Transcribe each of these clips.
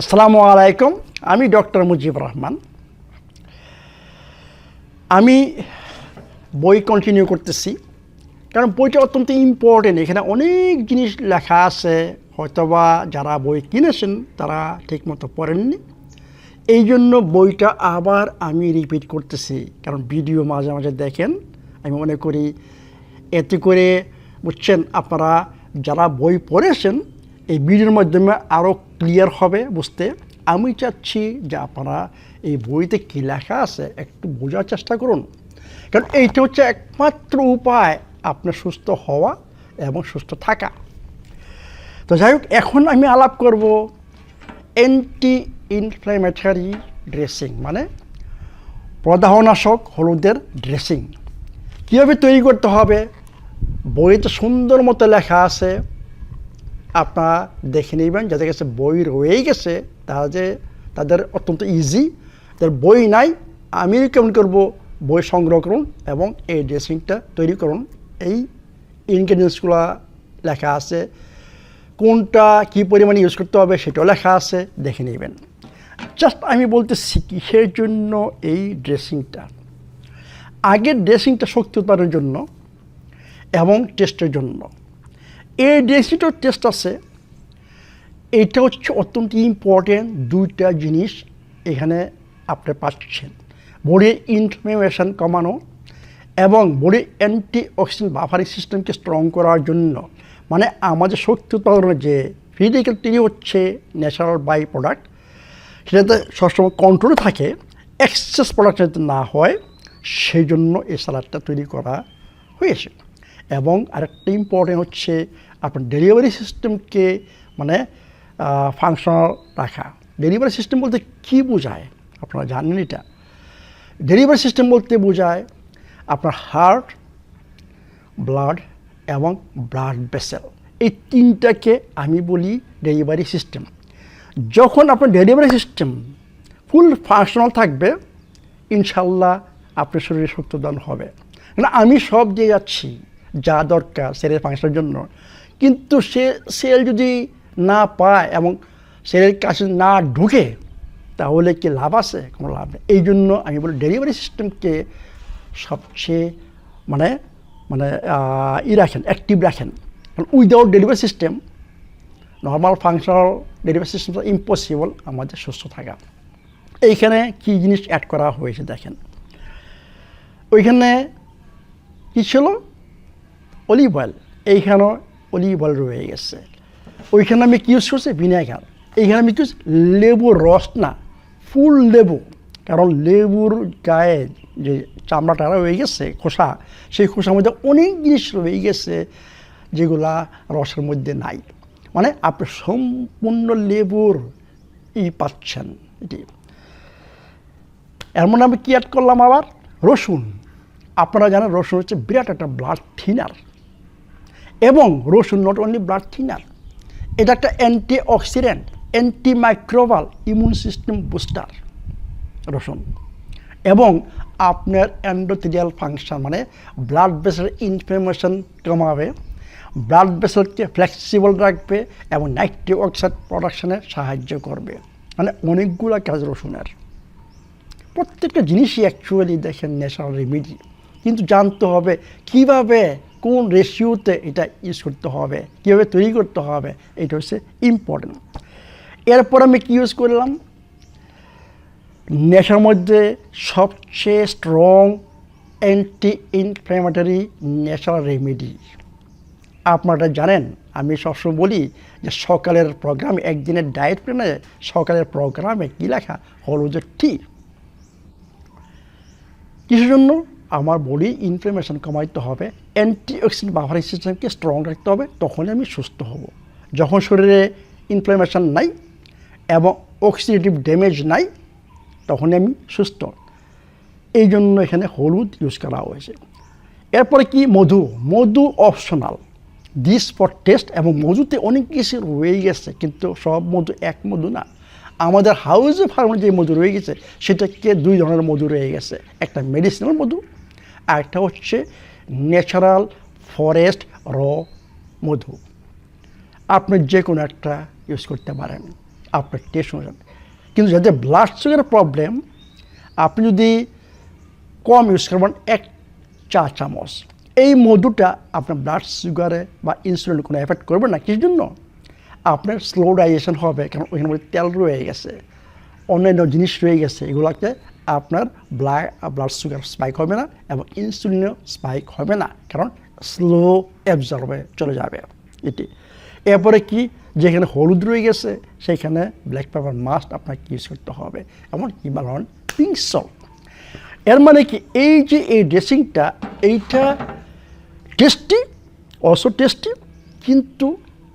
আসসালামু আলাইকুম। আমি ডক্টর মুজিব রহমান। আমি বই কন্টিনিউ করতেছি, কারণ বইটা অত্যন্ত ইম্পর্টেন্ট এখানে অনেক জিনিস লেখা আছে, হয়তোবা যারা বই কিনেছেন, তারা ঠিকমতো পড়েননি। এই জন্য বইটা আবার আমি রিপিট করতেছি, কারণ ভিডিও মাঝে মাঝে দেখেন, আমি মনে করি, এতে করে বুঝছেন, আপনারা যারা বই পড়েছেন এই ভিডিওর মাধ্যমে আরও ক্লিয়ার হবে বুঝতে। আমি চাচ্ছি যে আপনারা এই বইতে কী লেখা আছে একটু বোঝার চেষ্টা করুন। কারণ এইটা হচ্ছে একমাত্র উপায় আপনার সুস্থ হওয়া এবং সুস্থ থাকা। তো যাই হোক, এখন আমি আলাপ করব অ্যান্টি ইনফ্ল্যামেটারি ড্রেসিং মানে প্রদাহনাশক হলুদের ড্রেসিং কীভাবে তৈরি করতে হবে? বইতে সুন্দর মতো লেখা আছে। আপনারা দেখে নেবেন, যাদের কাছে বই রয়েই গেছে, তারা যে তাদের অত্যন্ত ইজি যাদের বই নাই, আমি রিকমেন্ড করব? বই সংগ্রহ করুন এবং এই ড্রেসিংটা তৈরি করুন। এই ইনগ্রিডিয়েন্টসগুলো লেখা আছে। কোনটা কী পরিমাণে ইউজ করতে হবে সেটাও লেখা আছে, দেখে নেবেন। জাস্ট আমি বলতেছি কিসের জন্য এই ড্রেসিংটা আগের ড্রেসিংটা শক্তি উৎপাদনের জন্য এবং টেস্টের জন্য। এই টেস্ট আছে। এটা হচ্ছে অত্যন্ত ইম্পর্টেন্ট দুইটা জিনিস এখানে আপনি পাচ্ছেন। বডির ইনফ্লেমেশন কমানো এবং বডির অ্যান্টি অক্সিডেন্ট বাফারিং সিস্টেমকে স্ট্রং করার জন্য। মানে আমাদের শক্তি উৎপাদনের যে ফিজিক্যাল তৈরি হচ্ছে ন্যাচারাল বাই প্রোডাক্ট সেটাতে সবসময় কন্ট্রোলে থাকে এক্সেস প্রোডাক্ট যাতে না হয়, সেই জন্য এই স্যালাডটা তৈরি করা হয়েছে। এবং আরেকটা ইম্পর্টেন্ট হচ্ছে আপনার ডেলিভারি সিস্টেমকে মানে ফাংশনাল রাখা। ডেলিভারি সিস্টেম বলতে কী বোঝায়? আপনারা জানেন এটা? ডেলিভারি সিস্টেম বলতে বোঝায় আপনার হার্ট ব্লাড এবং ব্লাড ভেসেল এই তিনটাকে আমি বলি ডেলিভারি সিস্টেম যখন আপনার ডেলিভারি সিস্টেম ফুল ফাংশনাল থাকবে ইনশাল্লাহ আপনার শরীরে শক্তিদান হবে। না আমি সব দিয়ে যাচ্ছি, যা দরকার, সেরে ফাংশনের জন্য। কিন্তু সে, সেল যদি না পায় এবং সেলের কাছে না ঢুকে, তাহলে কি লাভ আছে? কোনো লাভ নেই। এই জন্য আমি বলি ডেলিভারি সিস্টেমকে সবচেয়ে মানে মানে ই রাখেন অ্যাক্টিভ রাখেন। কারণ without delivery system normal functional delivery system impossible আমাদের সুস্থ থাকা। এইখানে কি জিনিস অ্যাড করা হয়েছে দেখেন। ওইখানে কী ছিল? অলিভ অয়েল এইখানেও অলিভ অয়েল রয়ে গেছে। ওইখানে আমি কী ইউজ করছি? ভিনেগার। এইখানে আমি কি লেবুর রস না, ফুল লেবু। কারণ লেবুর গায়ে যে চামড়াটা রয়ে গেছে, খোসা, সেই খোসার মধ্যে অনেক জিনিস রয়ে গেছে যেগুলা রসের মধ্যে নাই। মানে আপনি সম্পূর্ণ লেবুর ই পাচ্ছেন এটি। মধ্যে আমি কি অ্যাড করলাম আবার? রসুন। আপনারা জানেন রসুন হচ্ছে বিরাট একটা ব্লাড থিনার এবং রসুন নট অনলি ব্লাড থিনার এটা একটা antioxidant antimicrobial immune system booster রসুন। এবং আপনার অ্যান্ডোথিরিয়াল ফাংশন মানে ব্লাড ভেসেল ইনফ্লেমেশন কমাবে ব্লাড ভেসেলকে ফ্লেক্সিবল রাখবে এবং নাইট্রিক অক্সাইড প্রোডাকশনে সাহায্য করবে। মানে অনেকগুলো কাজ রসুনের। প্রত্যেকটা জিনিসই অ্যাকচুয়ালি দেখেন ন্যাচারাল রেমিডি কিন্তু জানতে হবে কীভাবে কোন রেশিওতে এটা ইউজ করতে হবে, কীভাবে তৈরি করতে হবে, এটা হচ্ছে ইম্পর্টেন্ট এরপর আমি কী ইউজ করলাম? নেশার মধ্যে সবচেয়ে strong anti inflammatory natural remedy আপনারা জানেন, আমি সবসময় বলি যে সকালের প্রোগ্রামে একদিনের ডায়েট প্ল্যানে সকালের প্রোগ্রামে কী লেখা? হলুদের টি কিসের জন্য? আমার বডি ইনফ্লামেশন কমাইতে হবে অ্যান্টি অক্সিডেন্ট বাফারিং সিস্টেমকে স্ট্রং রাখতে হবে, তখনই আমি সুস্থ হব। যখন শরীরে ইনফ্লামেশন নাই এবং অক্সিডেটিভ ড্যামেজ নাই, তখনই আমি সুস্থ। এই জন্য এখানে হলুদ ইউজ করা হয়েছে। এরপরে কি? মধু। মধু অপশনাল দিস ফর টেস্ট এবং মধুতে অনেক কিছু রয়ে গেছে, কিন্তু সব মধু এক মধু না। আমাদের হাউসে ফার্মের যে মধু রয়ে গেছে, সেটাকে দুই ধরনের মধু রয়ে গেছে। একটা মেডিসিনাল মধু আর একটা হচ্ছে ন্যাচারাল ফরেস্ট র মধু। আপনি যে কোনো একটা ইউজ করতে পারেন। আপনার টেস্ট অনুযায়ী। কিন্তু যাদের ব্লাড সুগারের প্রবলেম, আপনি যদি কম ইউজ করবেন এক চা চামচ, এই মধুটা আপনার ব্লাড সুগারে বা ইনসুলিন কোনো এফেক্ট করবে না। কিছু জন্য? আপনার স্লো ডাইজেশন হবে, কারণ ওইখানে তেল রয়ে গেছে, অন্যান্য জিনিস রয়ে গেছে, এগুলোকে আপনার ব্লাড ব্লাড সুগার স্পাইক হবে না এবং ইনসুলিনও স্পাইক হবে না, কারণ স্লো অ্যাবজর্বে চলে যাবে এটি। এরপরে কি? যেখানে হলুদ রয়ে গেছে, সেখানে ব্ল্যাক পেপার মাস্ট আপনাকে ইউজ করতে হবে এমন বলেন পিঙ্ক সল্ট এর মানে কি? এই যে এই ড্রেসিংটা এইটা টেস্টি অলসো টেস্টি কিন্তু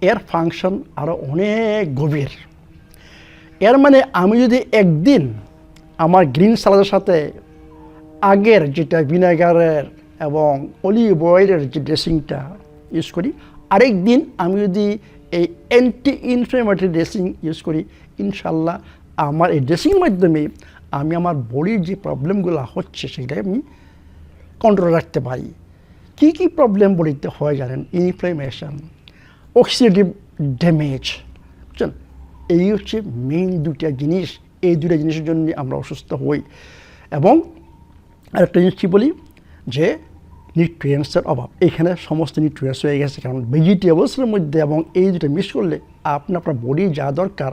এর ফাংশন আরও অনেক গভীর। এর মানে আমি যদি একদিন আমার গ্রিন সালাদের সাথে আগের যেটা ভিনেগারের এবং অলিভ অয়েলের যে ড্রেসিংটা ইউজ করি আরেক দিন আমি যদি এই অ্যান্টি ইনফ্লেমেটরি ড্রেসিং ইউজ করি, ইনশাল্লাহ আমার এই ড্রেসিংয়ের মাধ্যমে আমি আমার বডির যে প্রবলেমগুলো হচ্ছে সেটা আমি কন্ট্রোল রাখতে পারি। কী কী প্রবলেম বডিতে হয় জানেন? ইনফ্লেমেশন অক্সিডেটিভ ড্যামেজ বুঝছেন? এই হচ্ছে মেইন দুটা জিনিস এই দুটা জিনিসের জন্য আমরা অসুস্থ হই। এবং আরেকটা জিনিস কী বলি? যে নিউট্রিয়েন্টসের অভাব। এখানে সমস্ত নিউট্রিয়েন্টস হয়ে গেছে, কারণ ভেজিটেবলসের মধ্যে এবং এই দুটো মিস করলে আপনি আপনার বডি যা দরকার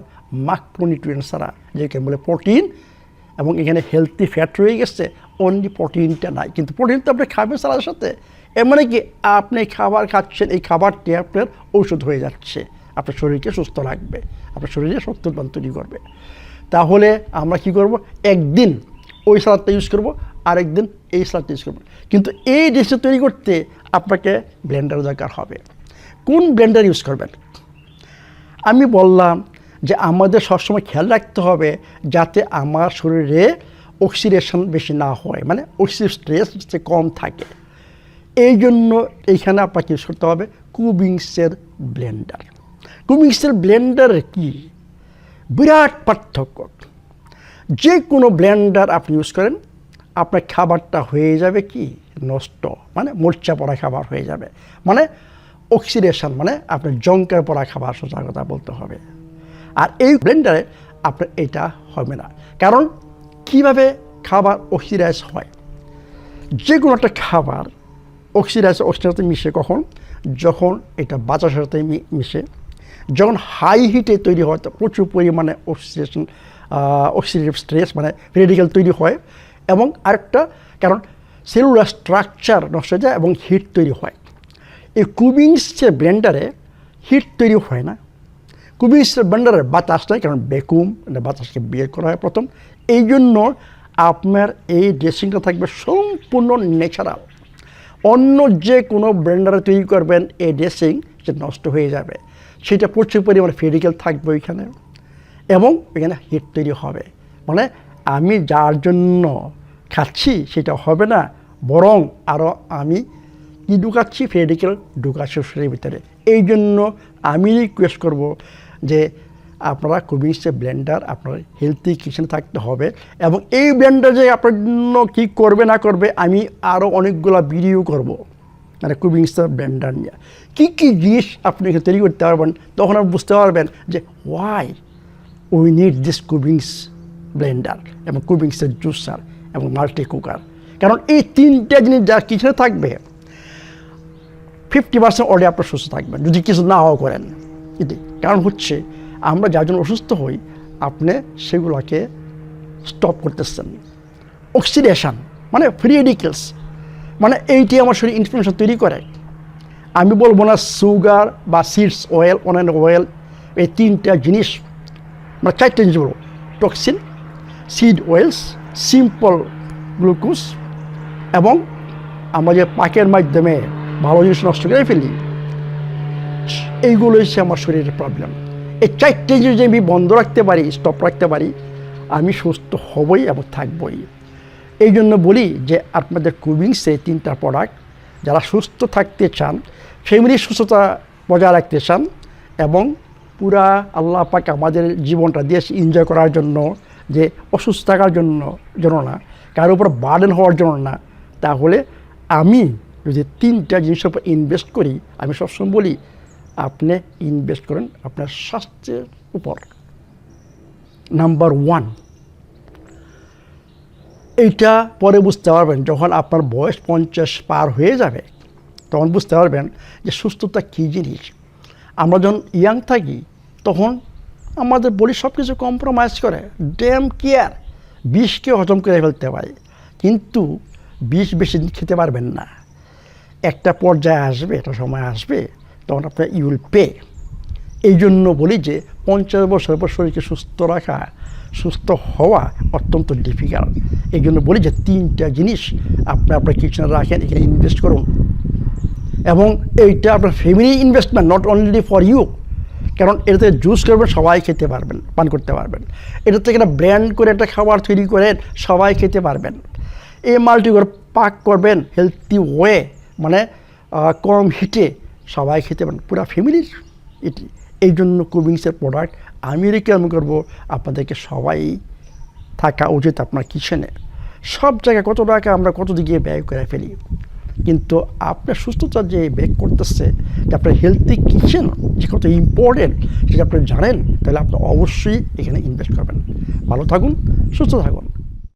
মাক্রো নিউট্রিয়েন্টস ছাড়া। যেটাকে বলে প্রোটিন এবং এখানে হেলদি ফ্যাট রয়ে গেছে অনলি প্রোটিনটা নাই। কিন্তু প্রোটিন তো আপনি খাবেন সালাদের সাথে। এর মানে কি? আপনি খাবার খাচ্ছেন, এই খাবারটি আপনার ঔষধ হয়ে যাচ্ছে। আপনার শরীরকে সুস্থ রাখবে, আপনার শরীরে শক্তিবান তৈরি করবে। তাহলে আমরা কি করব? একদিন ওই সালাদটা ইউজ করব, আরেকদিন এই সালাদটা ইউজ করব। কিন্তু এই ডিশটা তৈরি করতে আপনাকে ব্লেন্ডার দরকার হবে। কোন ব্লেন্ডার ইউজ করবেন? আমি বললাম যে আমাদের সবসময় খেয়াল রাখতে হবে যাতে আমার শরীরে অক্সিডেশন বেশি না হয় মানে অক্সিডেটিভ স্ট্রেস যাতে কম থাকে। এই জন্য এইখানে আপনাকে ইউজ করতে হবে কুবিংসের ব্লেন্ডার কুবিংসের ব্লেন্ডার কি? বিরাট পার্থক্য। যে কোনো ব্লেন্ডার আপনি ইউজ করেন, আপনার খাবারটা হয়ে যাবে কি? নষ্ট। মানে মরচা পড়া খাবার হয়ে যাবে। মানে অক্সিডেশন মানে আপনার জঙ্কার পড়া খাবার, সোজা কথা বলতে হবে। আর এই ব্লেন্ডারে আপনার এটা হবে না। কারণ কীভাবে খাবার অক্সিডাইজ হয়? যে কোনো একটা খাবার অক্সিডাইজ অক্সিডের সাথে মিশে কখন? যখন এটা বাতাসের সাথে মিশে। যখন হাই হিটে তৈরি হয় তো প্রচুর পরিমাণে অক্সিডেশন অক্সিডেটিভ স্ট্রেস মানে রেডিক্যাল তৈরি হয় এবং আরেকটা কারণ সেলুলার স্ট্রাকচার নষ্ট হয়ে যায় এবং হিট তৈরি হয়। এই কুবিংস যে ব্লেন্ডারে হিট তৈরি হয় না। কুবিংস ব্লেন্ডারের বাতাস নয় কারণ বেকুম এটা বাতাসকে বের করা হয় প্রথম। এই জন্য আপনার এই ড্রেসিংটা থাকবে সম্পূর্ণ ন্যাচারাল অন্য যে কোনো ব্লেন্ডারে তৈরি করবেন এই ড্রেসিং যে নষ্ট হয়ে যাবে, সেটা প্রচুর পরিমাণে ফেরিক্যাল থাকবে ওইখানে এবং এখানে হিট তৈরি হবে। মানে আমি যার জন্য খাচ্ছি সেটা হবে না, বরং আরও আমি কি ঢুকাচ্ছি? ফেডিক্যাল ঢুকাচ্ছি শরীরের ভিতরে। এই জন্য আমি রিকোয়েস্ট করব যে আপনারা কুবিংসে ব্লেন্ডার আপনার হেলথি কিচেনে থাকতে হবে এবং এই ব্লেন্ডার যে আপনার জন্য কী করবে না করবে, আমি আরও অনেকগুলো ভিডিও করব। মানে ব্লেন্ডার নিয়ে। কী কী জিনিস আপনি তৈরি করতে পারবেন? তখন আপনি বুঝতে পারবেন যে why we need this Kubings blender এবং কুবিংসের জুসার এবং মাল্টি কুকার কারণ এই তিনটে জিনিস যা কিচেনে থাকবে ফিফটি পার্সেন্ট অলরেডি আপনার সুস্থ থাকবেন যদি কিছু নাও করেন। এটি কারণ হচ্ছে, আমরা যার জন্য অসুস্থ হই, আপনি সেগুলোকে স্টপ করতেছেন। অক্সিডেশন মানে ফ্রি রেডিকেলস মানে এইটি আমার শরীর ইনফ্লামেশন তৈরি করে। আমি বলব না সুগার বা সিডস অয়েল অন্যান্য অয়েল এই তিনটা জিনিস মানে চারটে জিনিস বলব। Toxin seed oils simple glucose এবং আমরা যে পাকের মাধ্যমে ভালো জিনিস নষ্ট করে ফেলি এইগুলো হচ্ছে আমার শরীরের প্রবলেম এই চারটে জিনিস আমি বন্ধ রাখতে পারি স্টপ রাখতে পারি, আমি সুস্থ হবই এবং থাকবই। এই জন্য বলি যে আপনাদের কুবিংসে তিনটা প্রোডাক্ট যারা সুস্থ থাকতে চান ফ্যামিলির সুস্থতা বজায় রাখতে চান এবং পুরা আল্লাহ পাক আমাদের জীবনটা দিয়ে এনজয় করার জন্য, যে অসুস্থ থাকার জন্য জন্য না, কারোর উপর বার্ডেন হওয়ার জন্য না, তাহলে আমি যদি তিনটা জিনিসের উপর ইনভেস্ট করি, আমি সবসময় বলি, আপনি ইনভেস্ট করেন আপনার স্বাস্থ্যের উপর। নাম্বার ওয়ান এইটা পরে বুঝতে পারবেন, যখন আপনার বয়স পঞ্চাশ পার হয়ে যাবে, তখন বুঝতে পারবেন যে সুস্থতা কী জিনিস। আমরা যখন ইয়াং থাকি, তখন আমাদের বলি সব কিছু কম্প্রোমাইজ করে। ড্যাম কেয়ার বিষকে হজম করে ফেলতে পারে কিন্তু বিষ বেশি খেতে পারবেন না। একটা পর্যায়ে আসবে, একটা সময় আসবে, তখন আপনার ইউল পে এই জন্য বলি যে পঞ্চাশ বছর পর শরীরকে সুস্থ রাখা সুস্থ হওয়া অত্যন্ত ডিফিকাল্ট এই জন্য বলি যে তিনটা জিনিস আপনি আপনার কিচেনে রাখেন, এখানে ইনভেস্ট করুন। এবং এইটা আপনার family investment not only for you কারণ এটাতে জুস করবেন, সবাই খেতে পারবেন, পান করতে পারবেন। এটা থেকে একটা ব্র্যান্ড করে একটা খাবার তৈরি করেন, সবাই খেতে পারবেন। এই মাল্টি করে পাক করবেন হেলদি ওয়ে মানে কম হিটে সবাই খেতে পারেন পুরো ফ্যামিলির এটি, এই জন্য কুবিংসের প্রোডাক্ট আমি রেকমেন্ড করব। আপনাদেরকে সবাই থাকা উচিত আপনার কিচেনে। সব জায়গায় কত টাকা আমরা কত দিকে ব্যয় করে ফেলি। কিন্তু আপনার সুস্থতা যে ব্যয় করতেছে, যে আপনার হেলথি কিচেন যে কত ইম্পর্টেন্ট সেটা আপনি জানেন, তাহলে আপনি অবশ্যই এখানে ইনভেস্ট করবেন। ভালো থাকুন, সুস্থ থাকুন।